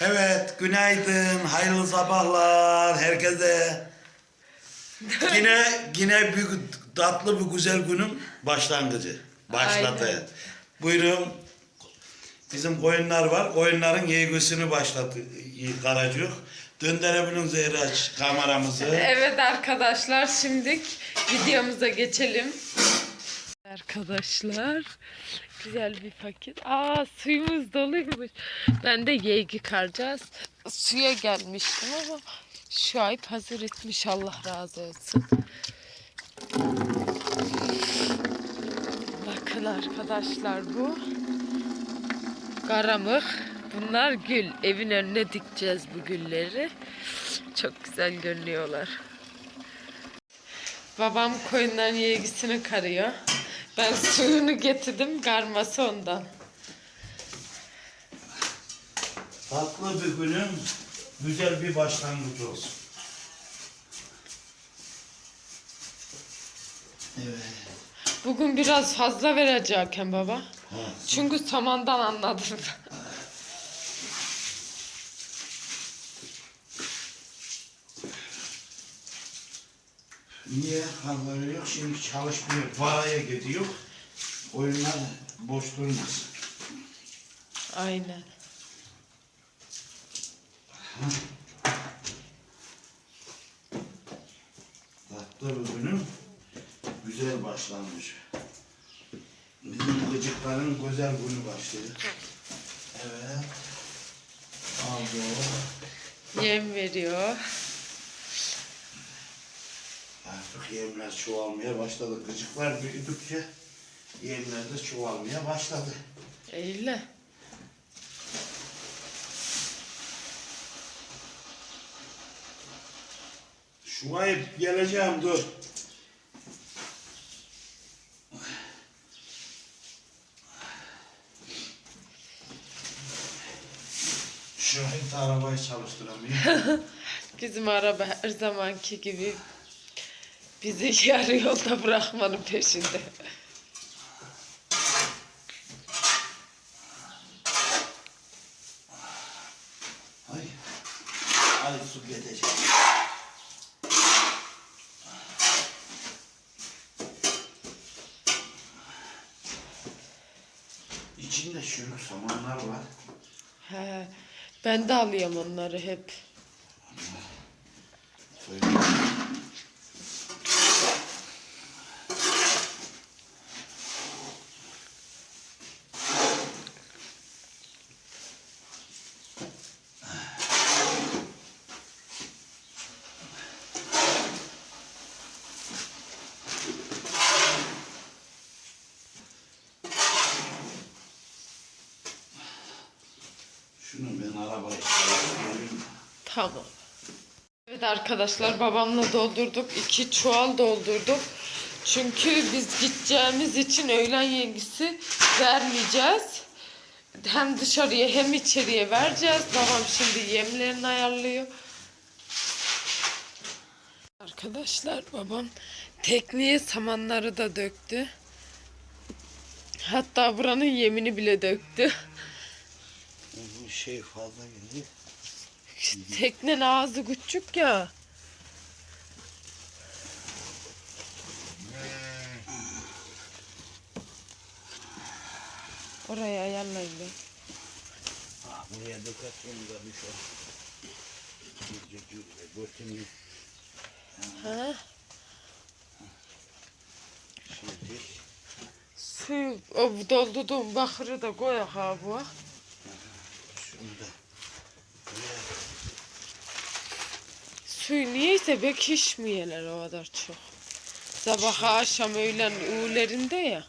Evet, günaydın, hayırlı sabahlar herkese. Yine yine bir tatlı bir güzel günün başlangıcı. Başladı. Aynen. Buyurun. Bizim koyunlar var. Koyunların yeğgüsünü başladı Karacık. Döndürebilin Zehraç kameramızı. Evet arkadaşlar şimdi videomuza geçelim. Arkadaşlar güzel bir paket. Aa suyumuz doluymuş. Ben de yeğgi karacağız. Suya gelmiştim ama ay hazır etmiş Allah razı olsun. Bakın arkadaşlar bu karamık. Bunlar gül. Evin önüne dikeceğiz bu gülleri. Çok güzel görünüyorlar. Babam koyunların yeğgisini karıyor. Ben suyunu getirdim karması ondan. Tatlı bir günün güzel bir başlangıcı olsun. Evet. Bugün biraz fazla verecekken baba. Ha. Çünkü samandan anladım. Niye haber yok? Şimdi çalışmıyor. Paraya gidiyor. Oyunlar boş durmaz. Aynen. Tatlı bir günün güzel başlangıcı. Bizim gıcıkların güzel günü başlıyor. Evet. Aldı o. Yem veriyor. Artık yemler çoğalmaya başladı. Gıcıklar büyüdükçe yemler de çoğalmaya başladı. Öyle. Şu ay geleceğim dur. Şahit arabayı çalıştıramıyor. Bizim araba her zamanki gibi bizi yarı yolda bırakmanın peşinde. Ay. Ay su gelecek. İçinde çürük samanlar var. He, ben de alıyorum onları hep. Söyle. Şunu ben arabaya koyayım. Tamam. Evet arkadaşlar babamla doldurduk. iki çuval doldurduk. Çünkü biz gideceğimiz için öğlen yengisi vermeyeceğiz. Hem dışarıya hem içeriye vereceğiz. Babam şimdi yemlerini ayarlıyor. Arkadaşlar babam tekneye samanları da döktü. Hatta buranın yemini bile döktü. Bu şey fazla geldi. Teknenin ağzı küçük ya. Oraya ayarlayın be. Ah, buraya onu da düşer. Götünü Ha? şimdi Suyu o doldurduğum bakırı da koy ha bu. şunu da Suyu niyeyse bek içmiyorlar o kadar çok. Sabah akşam öğlen uğurlarında ya.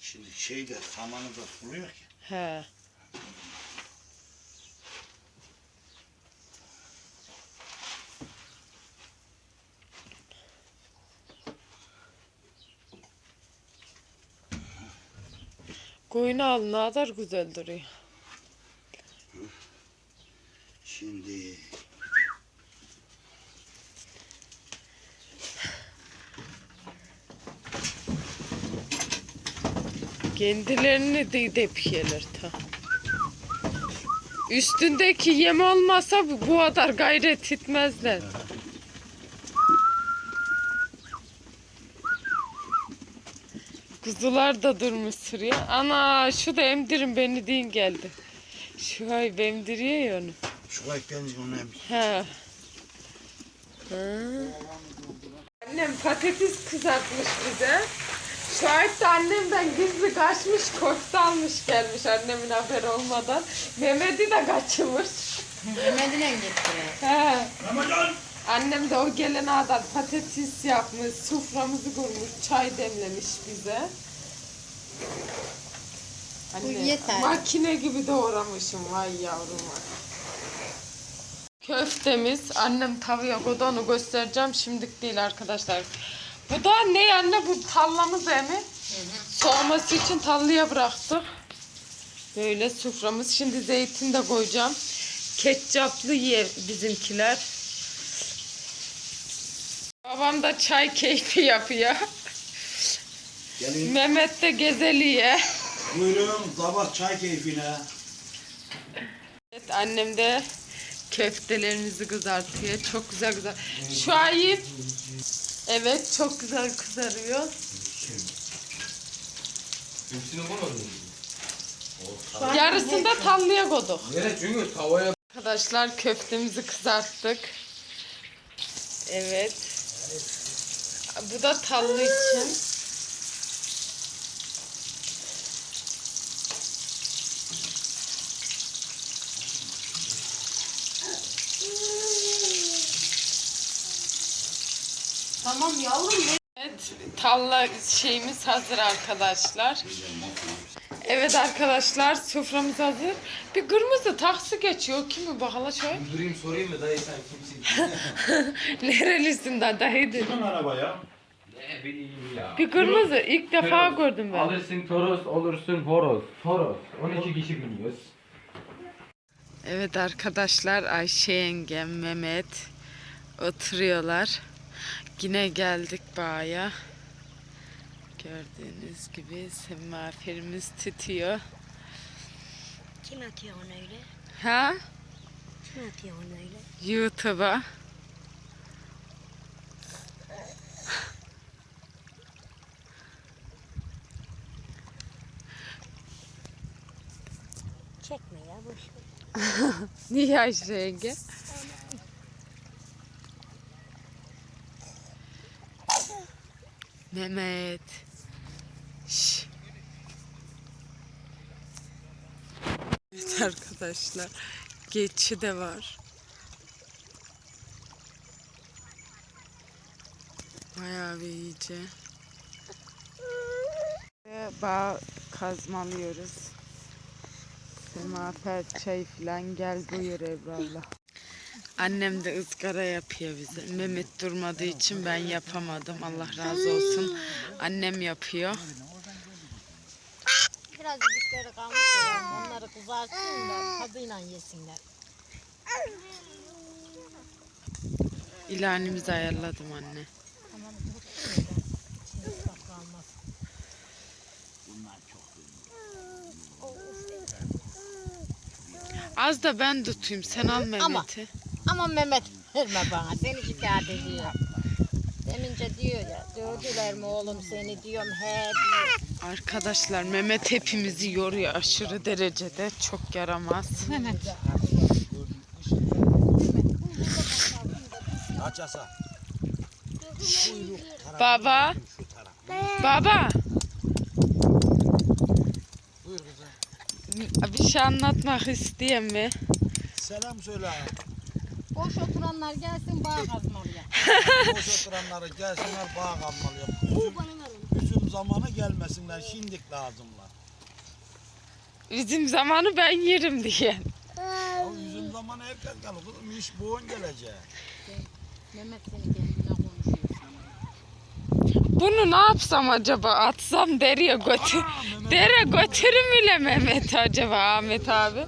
şimdi şeyde samanı da suluyor ki. He. Koyunu al ne kadar güzel duruyor. Şimdi Kendilerini de depiyorlar ta. Üstündeki yem olmasa bu kadar gayret etmezler. Kuzular da durmuş sıraya. Ana şu da emdirin beni deyin geldi. Şu ay emdiriyor ya onu. Şu kayıp gelince onu He. Hı. Annem patates kızartmış bize. Ay da annemden gizli kaçmış, köfte almış gelmiş annemin haberi olmadan. Mehmet'i de kaçırmış. Mehmet'ine gitti. He. Annem de o gelen adam patates yapmış, soframızı kurmuş, çay demlemiş bize. Bu yeter. Makine gibi doğramışım vay yavrum vay. Köftemiz annem tavaya koydu onu göstereceğim şimdilik değil arkadaşlar. Bu da ne anne bu tallamız emi. Soğuması için tallıya bıraktık. Böyle soframız. Şimdi zeytin de koyacağım. Ketçaplı ye bizimkiler. Babam da çay keyfi yapıyor. Gelin. Mehmet de gezeliye. Buyurun sabah çay keyfine. Evet annem de köftelerimizi kızartıyor. Çok güzel güzel. Şu ayı evet çok güzel kızarıyor. Hepsini koymadın mı? Yarısını da tallıya koyduk. Evet çünkü tavaya Arkadaşlar köftemizi kızarttık. Evet. Bu da tallı için. Tamam yavrum. Evet, talla şeyimiz hazır arkadaşlar. Evet arkadaşlar soframız hazır. Bir kırmızı taksi geçiyor. Kim bu bakalım şöyle? durayım sorayım mı dayı sen kimsin? Nerelisin da dayıdır. Kimin arabaya? ne bileyim ya. Bir kırmızı ilk defa gördüm ben. Alırsın Toros olursun Horoz. Toros. 12 kişi biniyoruz. Evet arkadaşlar Ayşe yengem, Mehmet oturuyorlar. Yine geldik bağa. Gördüğünüz gibi semaferimiz tütüyor. Kim atıyor onu öyle? Ha? Kim atıyor onu öyle? YouTube'a. Çekme ya boş ver. Niye Ayşe Mehmet. Şş. Evet arkadaşlar. Geçi de var. Bayağı bir iyice. Bağ kazmalıyoruz. Semafer çay falan gel buyur Ebrar'la. Annem de ızgara yapıyor bize. Mehmet durmadığı için ben yapamadım. Allah razı olsun. Annem yapıyor. Biraz yedikleri kalmış da. Onları kızartsın da tadıyla yesinler. İlanimizi ayarladım anne. Tamam kalmaz. Az da ben tutayım. Sen al Mehmet'i. Ama Mehmet verme bana. Seni şikayet ediyor. Demince diyor ya. Dövdüler mi oğlum seni diyorum. He diyor. Arkadaşlar Mehmet hepimizi yoruyor aşırı derecede. Çok yaramaz. Mehmet. Açasa. Baba. Baba. Buyur kızım. Bir şey anlatmak isteyeyim mi? Selam söyle. Boş oturanlar gelsin bağ kazmalıya. Boş oturanları gelsinler bağ kalmalı Üzüm, üzüm zamanı gelmesinler. Şimdik lazımlar. Bizim zamanı ben yerim diye. Ya üzüm zamanı herkes kalır. Kızım iş boğun gelecek. Mehmet seni kendine konuşuyor. Bunu ne yapsam acaba? Atsam deriye götür. Dere götürür bile Mehmet acaba Ahmet abi?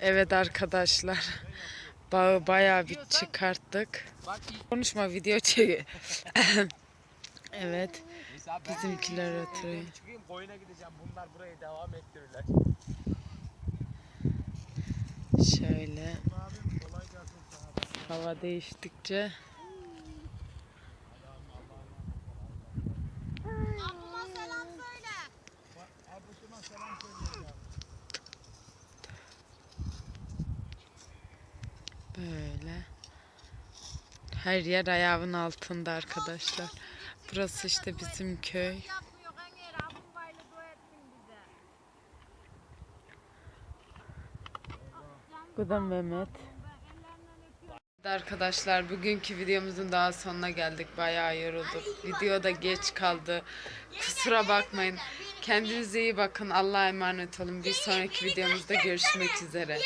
Evet arkadaşlar. Bağı bayağı bir çıkarttık. Konuşma video çek. evet. Bizimkiler oturuyor. koyuna gideceğim. Bunlar burayı devam ettirirler. Şöyle Abim kolay gelsin sana. hava değiştikçe Abusuna selam söyle ya. Böyle her yer ayağın altında arkadaşlar. Burası işte bizim köy. Bu Mehmet. Arkadaşlar bugünkü videomuzun daha sonuna geldik. Bayağı yorulduk. Video da geç kaldı. Kusura bakmayın. Kendinize iyi bakın. Allah'a emanet olun. Bir sonraki videomuzda görüşmek üzere.